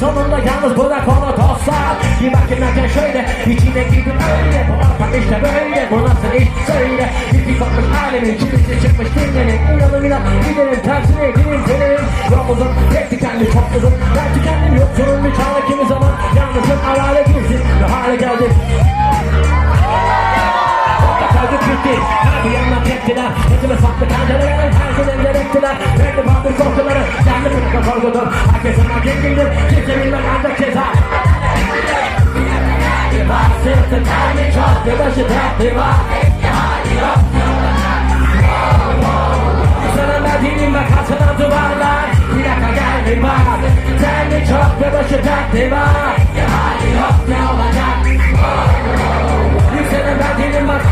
sonunda yalnız bırak onu dostlar Bir bakın önce şöyle içine gidin öyle. Bu ortam işte böyle bu nasıl iş söyle. Bir kopmuş alemin çivisi çıkmış dinlenin İnanın inan gidelim tersine gidelim senin Yolumuzun tek dikenli çok uzun Ben tükendim yoksunun bir çağla kimi zaman. Yalnızın arale girsin ne hale geldik Kaldık bitti. Her bir yandan farklı pencerelerin Her gün eller ettiler Belli farklı korkuları. Kendi bırakın korkudur Herkesin hak ettiğidir Kimse bilmez ancak ceza. Sırtı kendi çok başı dertli var. Sana verdiğim ve kaçınan duvarlar. Bir dakika gel bir bak Kendi çok başı dertli var. Hali yok ne olacak Yükselen verdiğim bak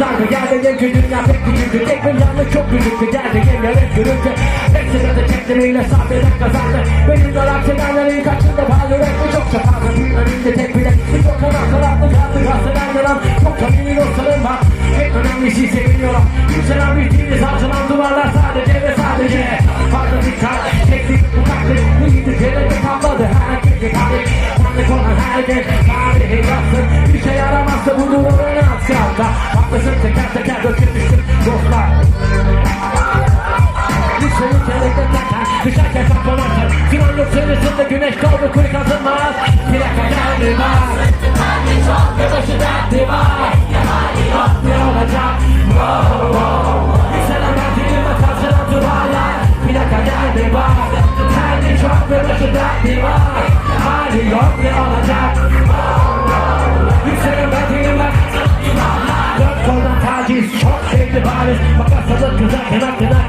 darbe geldi en kötü dünya pek küçüktü Tek bir yanlış çok büyüktü geldi yengeler görünce Hepsi de çektirmeyle sabreden kazandı. Benim de aksedenlerin kaçında bağlı renkli çok çakaldı Önümde tek bile bir yok ona karanlık kaldı. Gazeteden yalan çok samimi dostlarım var. En önemlisi seviniyorum Yükselen bildiğiniz harcanan duvarlar sadece ve sadece. Fazla dikkat teknik bu taklit Neydi kelime kalmadı. Herkes dikkat Tanrı konan herkes tarihi yazsın Bir şey yaramazsa bu duvarın az kaldı Haklısın teker teker dökülmüştür Düşerken saklanırsan Sinan yok sırasında güneş doğdu kuyu kazınmaz Plaka geldi var Ve başı derdi var Yok ne olacak. Wow, wow. Yükselen verdiğim ve karşılan duvarlar Plaka geldi var Terli çok ve başı derdi var Hali yok ne olacak. Yükselen verdiğim ve Dört koldan taciz çok sevdi bariz. Makas kızar kenar kenar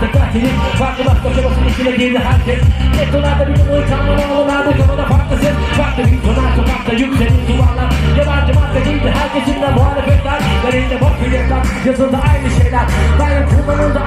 içine girdi herkes. Gettolarda bir umut kanlı oğullardı Konuda farklısın Farklı bir tonar sokakta yükselir duvarlar. Yabancı madde değildi herkesin de muhalefetler Verinde bok biletler Yazıldı aynı şeyler. Bayram kullanıldı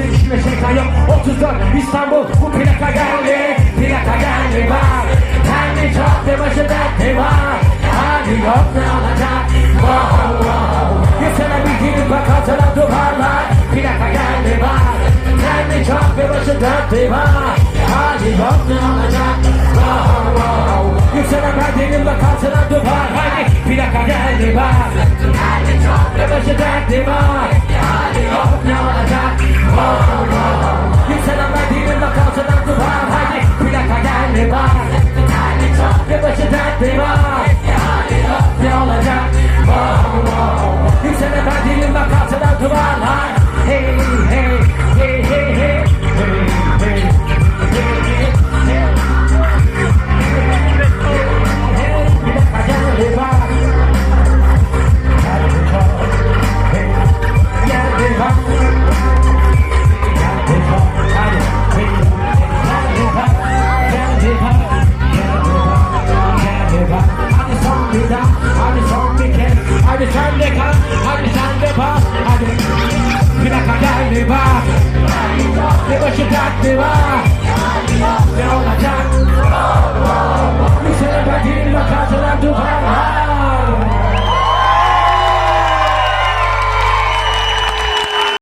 not tabii içinde şeytan yok. 34 İstanbul bu plaka geldi. Plaka geldi bak. Kendi ve başı dertli var Hadi yok ne olacak Wow wow Yükselebildiğin bak hatırla duvarlar. Plaka geldi bak. Kendi ve başı dertli var Hadi yok ne olacak Wow wow Yükselemediğin bak hatırla now. da, hadi son bir kez Hadi sen de kal, hadi sen de bak Hadi güne kadar ne var Ne başı dert ne var Ne olacak